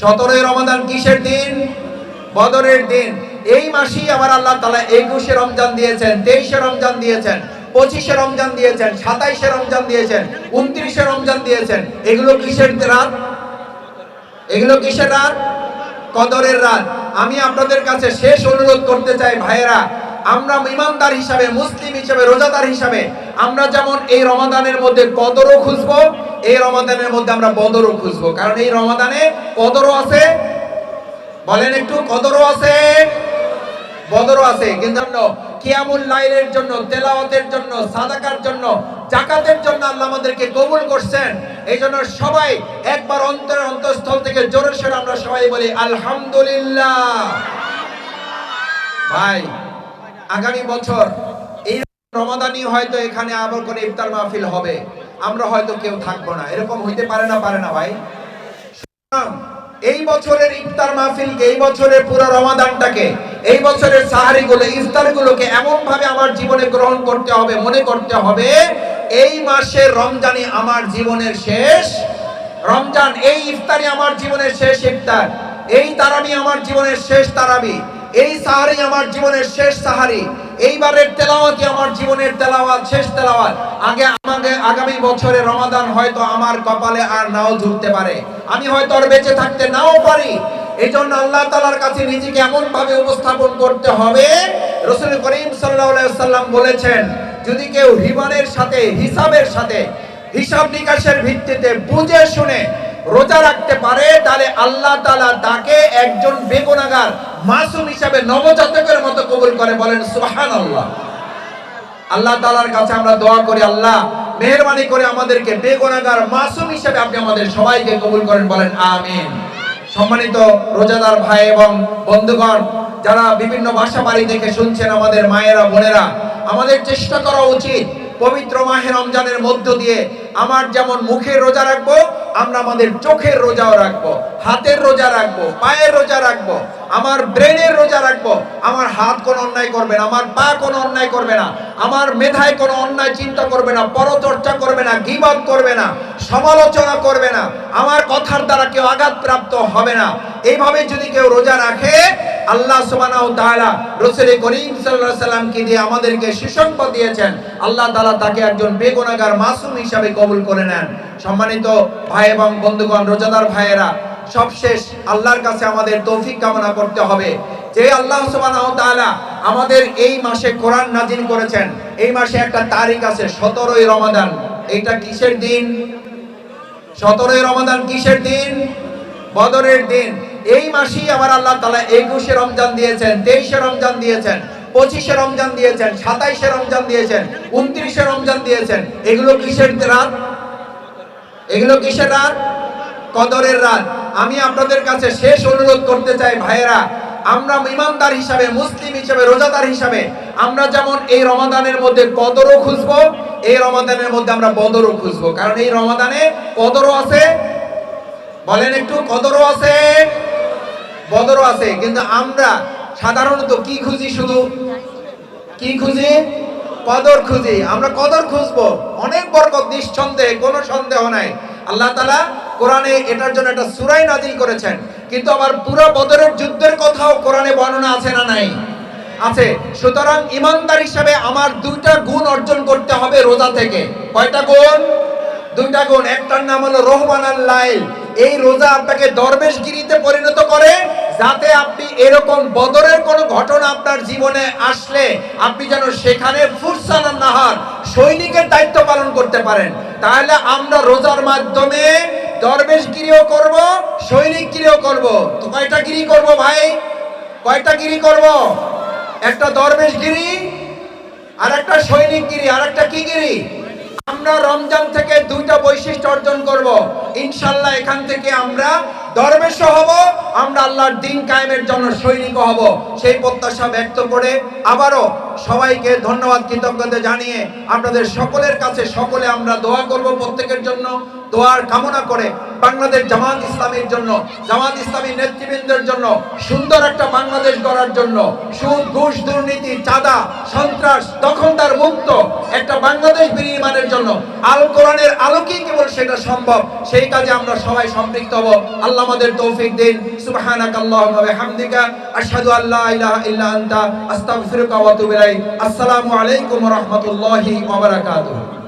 সতেরোই রমাদান কিসের দিন? বদরের দিন। এই মাসেই আবার আল্লাহ তালা একুশে রমজান দিয়েছেন, তেইশে রমজান দিয়েছেন, পঁচিশে রমজান দিয়েছেন, সাতাইশে রমজান দিয়েছেন, উনত্রিশে রমজান দিয়েছেন। এগুলো কিসের রাত? এগুলো কিসের রাত? কদরের রাত। আমি আপনাদের কাছে শেষ অনুরোধ করতে চাই, ভাইয়েরা, আমরা ইমানদার হিসাবে, মুসলিম হিসাবে, রোজাদার হিসাবে আমরা যেমন এই রমাদানের মধ্যে কদরও খুঁজবো এই রমাদানের মধ্যে আমরা বদরও খুঁজবো। কারণ এই রমাদানে কদরও আছে, বলেন একটু, কদরও আছে বদরও আছে। কিন্তু কিয়ামুল লাইলের জন্য, তেলাওয়াতের জন্য, সাদাকার জন্য জাকাতের জন্য আল্লাহ আমাদেরকে কবুল করছেন। এই জন্য সবাই একবার অন্তরের অন্তঃস্থল থেকে জোরে সোরে আমরা সবাই বলি, আলহামদুলিল্লাহ। ভাই, আগামী বছর এই রমাদানি হয়তো এখানে আবার করে ইফতার মাহফিল হবে। আমরা হয়তো কেউ থাকব না। এরকম হইতে পারে না পারে না ভাই। এই বছরের ইফতার মাহফিলকে এই বছরের পুরো রমাদানটাকে, এই বছরের সাহারিগুলো এমন ভাবে আমার জীবনে গ্রহণ করতে হবে, মনে করতে হবে, এই মাসে রমজানই আমার জীবনের শেষ। রমজান, এই ইফতারি আমার জীবনের শেষ ইফতার। এই তারাবি আমার জীবনের শেষ তারাবি। এই সাহারি আমার জীবনের শেষ সাহারি। এইবারের তেলাওয়াতই আমার জীবনের তেলাওয়াত, শেষ তেলাওয়াত। আগে আমাকে আগামী বছরে রমাদান হয়তো আমার কপালে আর নাও ঝুঁকতে পারে। আমি হয়তো আর বেঁচে থাকতে নাও পারি। এই জন্য আল্লাহ তালার কাছে নিজেকে এমন ভাবে উপস্থাপন করতে হবে। রসুল করিম সাল্লাহ সাল্লাম বলেছেন, যদি কেউ হিমানের সাথে, হিসাবের সাথে, হিসাব নিকাশের ভিত্তিতে বুঝে শুনে রোজা রাখতে পারে, তাহলে আল্লাহ তালা তাকে একজন বেগুনাগার মাসুম হিসাবে নবজাতকের মতো কবুল করে বলেন সুহান আল্লাহ আল্লাহ তালার কাছে আমরা দোয়া করি, আল্লাহ মেহরবানি করে আমাদেরকে বেগুনাগার মাসুম হিসাবে আপনি আমাদের সবাইকে কবুল করেন, বলেন, আমিন। সম্মানিত রোজাদার ভাই এবং বন্ধুগণ, যারা বিভিন্ন বাসা বাড়ি থেকে শুনছেন আমাদের মায়েরা, বোনেরা, আমাদের চেষ্টা করা উচিত পবিত্র মাহে রমজানের মধ্য দিয়ে আমার যেমন মুখে রোজা রাখব আমরা আমাদের চোখের রোজাও রাখব, হাতের রোজা রাখব, পায়ের রোজা রাখব, আমার ব্রেনের রোজা রাখব। আমার হাত কোনো অন্যায় করবে না, আমার পা কোনো অন্যায় করবে না, আমার মেধায় কোনো অন্যায় চিন্তা করবে না, পরচর্চা করবে না, গিবত করবে না, সমালোচনা করবে না, আমার কথার দ্বারা কেউ আঘাতপ্রাপ্ত হবে না। এইভাবে যদি কেউ রোজা রাখে, আল্লাহ সুবহানাহু তাআলা করিম সাল্লাল্লাহু সাল্লামকে দিয়ে আমাদেরকে সুসংবাদ দিয়েছেন? আল্লাহ তাআলা তাকে একজন বেগুনাহগার মাসুম হিসাবে কবুল করে নেন। সম্মানিত ভাই এবং বন্ধুগণ, রোজাদার ভাইয়েরা, সবশেষ আল্লাহর কাছে আমাদের তৌফিক কামনা করতে হবে। যে আল্লাহ সুবহানাহু তাআলা আমাদের এই মাসে কোরআন নাজিল করেছেন, এই মাসে একটা তারিখ আছে, সতেরোই রমাদান। এইটা কিসের দিন? সতেরোই রমাদান কিসের দিন? বদরের দিন। এই মাসেই আবার আল্লাহ তালা একুশে রমজান দিয়েছেন, তেইশে রমজান দিয়েছেন, পঁচিশে রমজান দিয়েছেন, সাতাইশে রমজান দিয়েছেন, উনত্রিশে রমজান দিয়েছেন। এগুলো কিসের রাত? এগুলো কিসের রাত? কদরের রাত। আমি আপনাদের কাছে শেষ অনুরোধ করতে চাই, ভাইয়েরা। আমরা ইমানদার হিসাবে, মুসলিম হিসাবে, রোজাদার হিসাবে, আমরা যেমন এই রমাদানের মধ্যে কদরও খুঁজবো, এই রমাদানের মধ্যে আমরা বদরও খুঁজবো। কারণ এই রমাদানে কদরও আছে, বলেন একটু, কদরও আছে, বদরও আছে। কিন্তু আমরা সাধারণত কি খুঁজি শুধু? কি খুঁজি? কদর খুঁজি, আমরা কদর খুঁজবো। অনেক বরকত, নিঃসন্দেহে, কোনো সন্দেহ নাই। আল্লাহ তালা কোরআনে এটার জন্য একটা সুরাই নাজিল করেছেন। কিন্তু আবার পুরো বদরের যুদ্ধের কথাও কোরআনে বর্ণনা আছে না নাই? আছে। সুতরাং ইমানদার হিসাবে আমার দুইটা গুণ অর্জন করতে হবে রোজা থেকে। কয়টা গুণ? দুইটা গুণ। একটার নাম হলো রহমান লাইল এই রোজা আপনাকে দরবেশগিরিতে পরিণত করে, যাতে আপনি এরকম বদরের কোনো ঘটনা আপনার জীবনে আসলে, আপনি যেন সেখানে ফুরসান নাহার সৈনিকের দায়িত্ব পালন করতে পারেন। তাহলে আমরা রোজার মাধ্যমে দরবেশগিরিও করব, সৈনিকগিরিও করব। তো কয়টা গিরি করব ভাই? কয়টা গিরি করব? একটা দরবেশগিরি আর একটা সৈনিকগিরি, আর একটা কি গিরি? আমরা রমজান থেকে দুইটা বৈশিষ্ট্য অর্জন করব। ইনশাল্লাহ এখান থেকে আমরা দরবেশ হব, আমরা আল্লাহর দিন কায়েমের জন্য সৈনিক হব। সেই প্রত্যাশা ব্যক্ত করে আবারও সবাইকে ধন্যবাদ, কৃতজ্ঞতা জানিয়ে আপনাদের সকলের কাছে সকলে আমরা দোয়া করব প্রত্যেকের জন্য। দোয়ার কামনা করে বাংলাদেশ জামাত ইসলামের জন্য, জামাত ইসলামী নেতৃবৃন্দের জন্য, সুন্দর একটা বাংলাদেশ গড়ার জন্য, সুদ, ঘুষ, দুর্নীতি, চাঁদা, সন্ত্রাস, দখলদার মুক্ত একটা বাংলাদেশ বিনির্মাণের জন্য। আল কোরআনের আলোকেই কেবল সেটা সম্ভব? সেই কাজে আমরা সবাই সম্পৃক্ত হব। আল্লাহ আমাদের তৌফিক দিন। সুবহানাকাল্লাহুম্মা ওয়া হামদিকা আশহাদু আল্লা ইলাহা ইল্লা আনতা। আস্তাগফিরুকা ওয়া আতুবু ইলাইক। আসসালামু আলাইকুম ওয়া রাহমাতুল্লাহি ওয়া বারাকাতুহু।